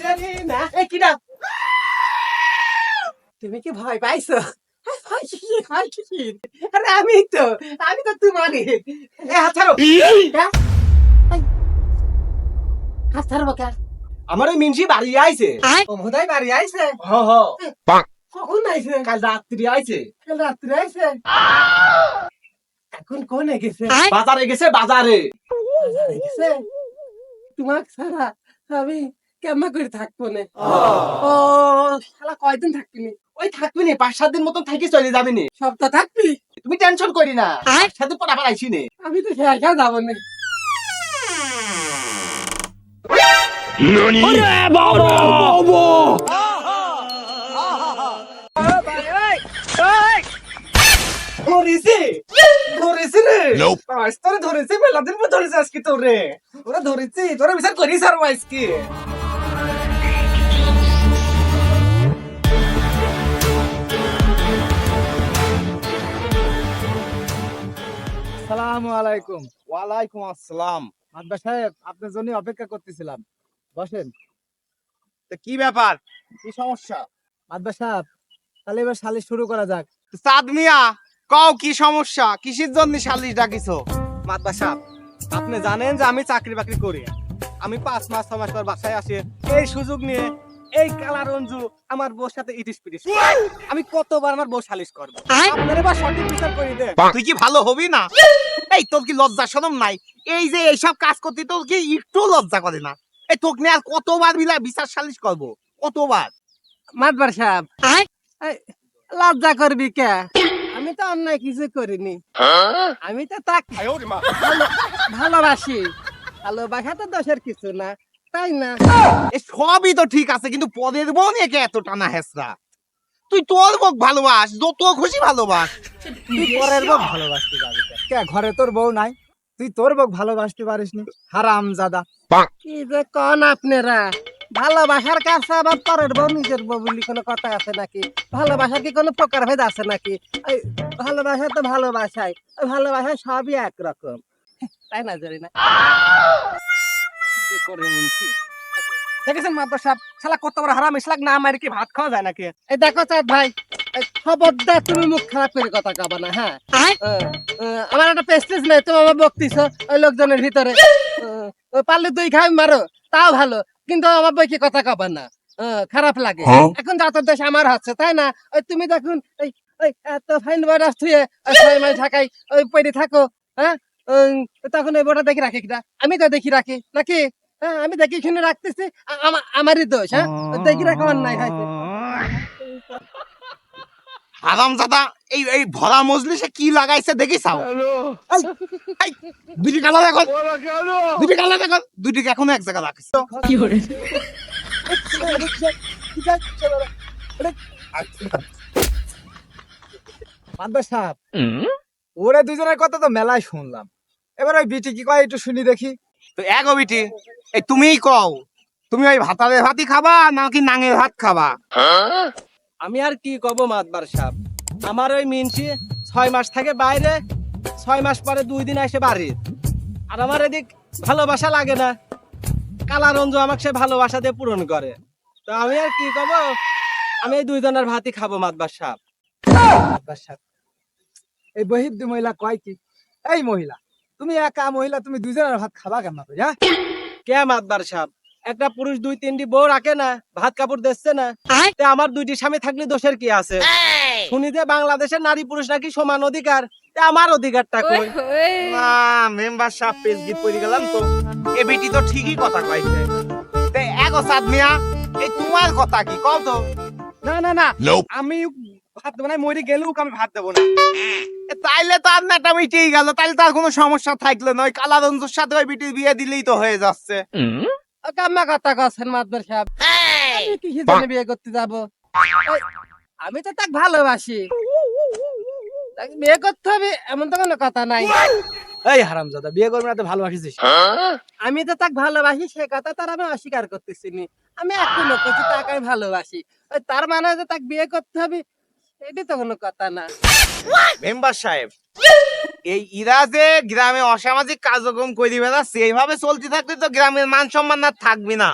জানি না এ কিরা তুমি কি ভয় পাইছো হাই, কি, হাই, কি, কি? আরে আমি তো আমি তো তোমারই। এ হাত ছাড়ো? হাত ছাড়বো কে আমার ওই মিনসি বাড়ি আইছে। বোধহয় বাড়ি আইছে। হ হ। কখন আইছে? কাল রাত্রি আইছে। কাল রাত্রে আইছে। এখন কোনে গেছে? বাজারে গেছে বাজারে। বাজারে গেছে? তোমাক ছাড়া আমি কেমন করে থাকব না। ও। শালা কয়দিন থাকবি নি? ওই থাকবি নি পাঁচ সাত দিন মতন থাকি চলে যাবি নি। সপ্তাহ থাকবি। তুমি টেনশন করি না। সাথে পর আবার আইসি নে। আমি তো একা যাব না। ধরেছে? ধরেছে রে আজ তোরে ধরেছে মেলা দিন পর ধরেছে আজকে তোরে। ওরা ধরেছে তোরা বিচার করিস আর আজকে। আলাইকুম। ওয়ালাইকুম আসসালাম। সাহেব আপনার জন্য অপেক্ষা করতেছিলাম। বসেন। তো কি ব্যাপার? কি সমস্যা? সাহেব তাহলে এবার সালিশ শুরু করা যাক। সাদ মিয়া কও কি সমস্যা? কিসের জন্য সালিশ ডাকিছো? মাতবা সাহেব আপনি জানেন যে আমি চাকরি বাকরি করি। আমি পাঁচ মাস ছ মাস পর বাসায় আসি এই সুযোগ নিয়ে এই কালা রঞ্জু আমার বউর সাথে ইটিস পিটিস আমি কতবার আমার বউ সালিশ করব? আপনার এবার সঠিক বিচার করে দে তুই কি ভালো হবি না? এই তোর কি লজ্জা শরম নাই? এই যে এইসব কাজ করতে তোর কি একটু লজ্জা করে না? এই তোকে নিয়ে আর কতবার বিলা বিচার সালিশ করব? কতবার? মাতবার সাহেব। লজ্জা করবি কে? আমি তো অন্যায় কিছু করিনি। আমি তো তাক ভালো- ভালোবাসি। ভালোবাসা তো দোষের কিছু না তাই না? সবই তো ঠিক আছে কিন্তু পদের বউ নিয়ে কে এত টানা হেসরা তুই তোর বউ ভালোবাস যত খুশি ভালোবাস। তুই পরের বউ ভালোবাসতে যাবি? কে ঘরে তোর বউ নাই? তুই তোর বউ ভালোবাসতে পারিসনি? হারাম জাদা। কি যে কন আপনারা? ভালোবাসার কাছে আবার পরের বউ নিজের বউ বলি কোনো কথা আছে নাকি? ভালোবাসার কি কোনো প্রকার ভেদ আছে নাকি? এই ভালোবাসা তো ভালোবাসাই। ওই ভালোবাসা সবই একরকম। তাই না জানি না। দেখেছেন মাদ্রাস? সাহেব শালা কত বড় হারাম ইসলাক না মারি কি ভাত খাওয়া যায় নাকি? এই দেখো চাঁদ ভাই। খবরদার তুমি মুখ খারাপ করে কথা কবা না হ্যাঁ? আমার একটা পেস্টেজ নেই তুমি আমার বকতিছ ওই লোকজনের ভিতরে। পারলে দুই খাই মারো তাও ভালো কিন্তু আমার বইকে কথা কবা না। খারাপ লাগে। এখন যত দেশ আমার হচ্ছে তাই না? ওই তুমি দেখুন ওই ওই এত ফাইন বয়স থুয়ে ওই ছয় মাস ঢাকায় ওই পড়ে থাকো হ্যাঁ? উম, তখন ওই বটা দেখি রাখি কিনা আমি তো দেখি রাখি নাকি? হ্যাঁ আমি দেখি শুনে রাখতেছি আমারই দোষ হ্যাঁ? দেখি রাখা অন্যায় হয়তো হারাম জাদা এই এই ভরা মজলিসে কি লাগাইছে দেখি চাও। দুটি কালা দেখো। দুটি কালা দেখো। দুটি এখনও এক জায়গা সাহেব ওরা দুজনের কথা তো মেলায় শুনলাম। এবার ওই বিটি কি কয় একটু শুনি দেখি। তো এক বিটি এই তুমিই কও তুমি ওই ভাতারে ভাতই খাবা নাকি নাঙের ভাত খাবা? আমি আর কি কব মাতবার সাহেব আমার ওই মিনসি ছয় মাস থাকে বাইরে, ছয় মাস পরে দুই দিন আসে বাড়ি। আর আমার এদিক ভালোবাসা লাগে না। কালা রঞ্জু আমাকে সে ভালোবাসা দিয়ে পূরণ করে। তো আমি আর কি কব? আমি এই দুইজনের ভাতই খাব মাতবার সাহেব মাদ্দা সাহেব এই বহির্দ মহিলা কয় কি? এই মহিলা, তুমি একা মহিলা, তুমি দুজনের ভাত খাবা করে হ্যাঁ? কে মাতবার সাহেব একটা পুরুষ দুই তিনটি বউ রাখে না ভাত কাপড় দিচ্ছে না। আমার দুইটি স্বামী থাকলে দোষের কি আছে? শুনি যে বাংলাদেশের নারী পুরুষ নাকি সমান অধিকার? আমার অধিকারটা কই? না মেম্বার সাহেব পেজ গীত পড়ে গেলাম তো। এ বেটি তো ঠিকই কথা কইছে। তে এগো সাদ মিয়া এই তোমার কথা কি? কও তো। না না না। আমি ভাত দেবো না মরে গেলেও আমি ভাত দেবো না। তাইলে তো আর নাটা মিটেই গেল তাইলে তার কোনো সমস্যা থাকল না। ওই কালা রঞ্জুর সাথে ওই বিটির বিয়ে দিলেই তো হয়ে যাচ্ছে। কাম্মা কথা কছেন মাদবর সাহেব আমি কি বিয়ে করতে যাব? আমি তো তাক ভালোবাসি। তাকে বিয়ে করতে হবে এমন তো কোনো কথা নাই। এই হারামজাদা বিয়ে করবে না তো ভালোবাসিস আমি তো তাকে ভালোবাসি সে কথা তার আমি অস্বীকার করতেছি নি। আমি এখনও কিছু তাকে আমি ভালোবাসি। ওই তার মানে যে তাকে বিয়ে করতে হবে এটি তো কোনো কথা না। মেম্বার সাহেব। এই ইরা যে গ্রামে অসামাজিক কার্যক্রম করে বেড়াচ্ছে এইভাবে চলতে থাকলে তো গ্রামের মান সম্মান আর থাকবে না।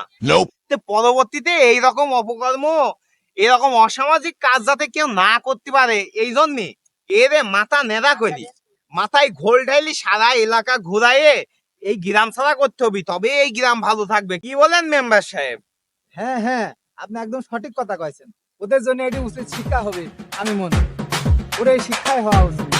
পরবর্তীতে এই রকম অপকর্ম এরকম অসামাজিক কাজ যাতে কেউ না করতে পারে এই জন্যে এরে মাথা নেড়া করি মাথায় ঘোল ঢাইলি সারা এলাকা ঘুরাইয়ে এই গ্রাম ছাড়া করতে হবে তবে এই গ্রাম ভালো থাকবে। কি বলেন মেম্বার সাহেব? হ্যাঁ হ্যাঁ আপনি একদম সঠিক কথা কয়েছেন ওদের জন্য এটি উচিত শিক্ষা হবে আমি মনে করি। ওর এই শিক্ষাই হওয়া উচিত।